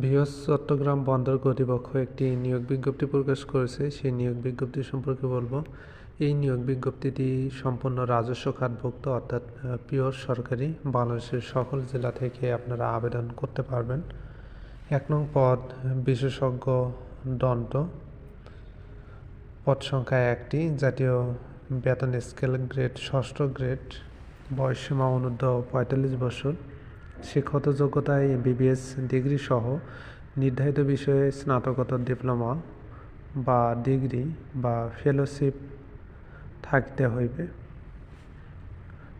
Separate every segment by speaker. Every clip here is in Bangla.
Speaker 1: বৃহৎ চট্টগ্রাম বন্দর কর্তৃপক্ষ একটি নিয়োগ বিজ্ঞপ্তি প্রকাশ করেছে। সেই নিয়োগ বিজ্ঞপ্তি সম্পর্কে বলব। এই নিয়োগ বিজ্ঞপ্তিটি সম্পূর্ণ রাজস্ব খাতভুক্ত, অর্থাৎ পিওর সরকারি। বাংলাদেশের সকল জেলা থেকে আপনারা আবেদন করতে পারবেন। এক নং পদ, বিশেষজ্ঞ দন্ত পদ সংখ্যা একটি, জাতীয় বেতন স্কেল গ্রেড, ষষ্ঠ গ্রেড, বয়সসীমা অনূর্ধ্ব পঁয়তাল্লিশ বছর। শিক্ষত যোগ্যতায় বিবিএস ডিগ্রি সহ নির্ধারিত বিষয়ে স্নাতকোত্তর ডিপ্লোমা বা ডিগ্রি বা ফেলোশিপ থাকতে হইবে।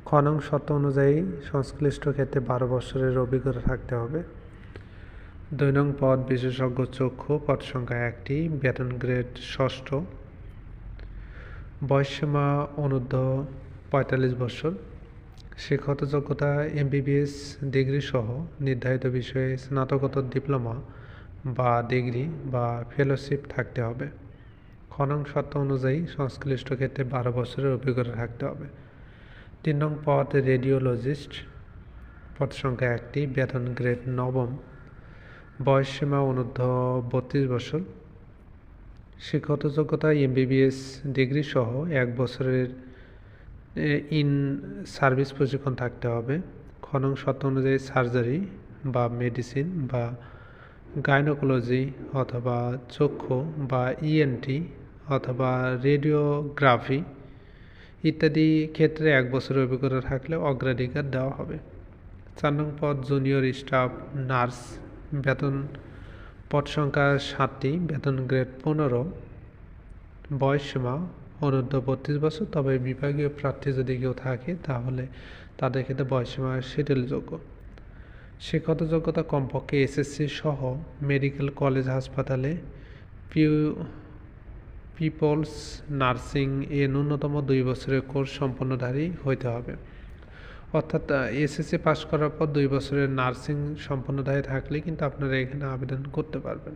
Speaker 1: খনং শর্ত অনুযায়ী সংশ্লিষ্ট ক্ষেত্রে বারো বছরের অভিজ্ঞতা থাকতে হবে। দুই নং পদ বিশেষজ্ঞ চক্ষু, পদ সংখ্যা একটি, বেতন গ্রেড ষষ্ঠ। বয়সসীমা অনূর্ধ্ব পঁয়তাল্লিশ বছর। শিক্ষত যোগ্যতা এমবিবিএস ডিগ্রি সহ নির্ধারিত বিষয়ে স্নাতকোত্তর ডিপ্লোমা বা ডিগ্রি বা ফেলোশিপ থাকতে হবে। খনন শর্ত অনুযায়ী সংশ্লিষ্ট ক্ষেত্রে বারো বছরের অভিজ্ঞতা থাকতে হবে। তিন নং পদ রেডিওলজিস্ট পদ সংখ্যা একটি, বেতন গ্রেড নবম বয়সসীমা অনূর্ধ্ব বত্রিশ বছর। শিক্ষত যোগ্যতা এমবিবিএস ডিগ্রি সহ এক বছরের ইন সার্ভিস প্রশিক্ষণ থাকতে হবে। খনন শর্ত অনুযায়ী সার্জারি বা মেডিসিন বা গাইনোকোলজি অথবা চক্ষু বা ইএনটি অথবা রেডিওগ্রাফি ইত্যাদি ক্ষেত্রে এক বছরের অভিজ্ঞতা থাকলে অগ্রাধিকার দেওয়া হবে। চার নং পদ জুনিয়র স্টাফ নার্স বেতন, পদ সংখ্যা সাতটি, বেতন গ্রেড পনেরো বয়সসীমা অনূর্ধ্ব বত্রিশ বছর, তবে বিভাগীয় প্রার্থী যদি কেউ থাকে, তাহলে তাদের ক্ষেত্রে বয়সসীমা শিথিলযোগ্য শিক্ষত যোগ্যতা কমপক্ষে এসএসসি সহ মেডিকেল কলেজ হাসপাতালে পিউ, পিপলস নার্সিং এ ন্যূনতম দুই বছরের কোর্স সম্পন্নধারী হইতে হবে। অর্থাৎ এসএসসি পাস করার পর দুই বছরের নার্সিং সম্পন্নধারী থাকলে কিন্তু আপনারা এখানে আবেদন করতে পারবেন।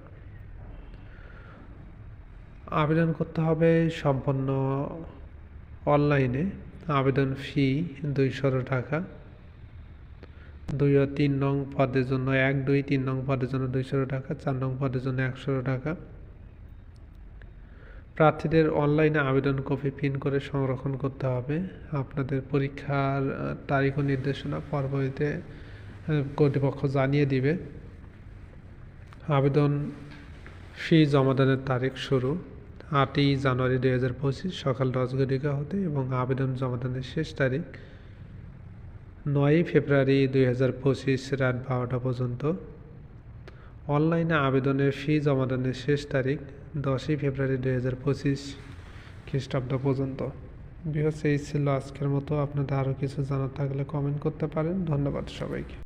Speaker 1: আবেদন করতে হবে সম্পন্ন অনলাইনে। আবেদন ফি দুইশো টাকা। দুই ও তিন নং পদের জন্য এক, দুই, তিন নং পদের জন্য দুইশো টাকা, চার নং পদের জন্য একশো টাকা। প্রার্থীদের অনলাইনে আবেদন কপি পিন করে সংরক্ষণ করতে হবে। আপনাদের পরীক্ষার তারিখ ও নির্দেশনা পরবর্তীতে কর্তৃপক্ষ জানিয়ে দিবে। আবেদন ফি জমাদানের তারিখ শুরু। আটই জানুয়ারি দুই হাজার পঁচিশ সকাল দশ ঘটিকা হতে এবং আবেদন জমাদানের শেষ তারিখ নয়ই ফেব্রুয়ারি দুই হাজার পঁচিশ রাত বারোটা পর্যন্ত। অনলাইনে আবেদনের ফি জমাদানের শেষ তারিখ দশই ফেব্রুয়ারি দুই হাজার পঁচিশ খ্রিস্টাব্দ পর্যন্ত। বৃহৎ এই ছিল আজকের মতো। আপনাদের আরও কিছু জানার থাকলে কমেন্ট করতে পারেন। ধন্যবাদ সবাইকে।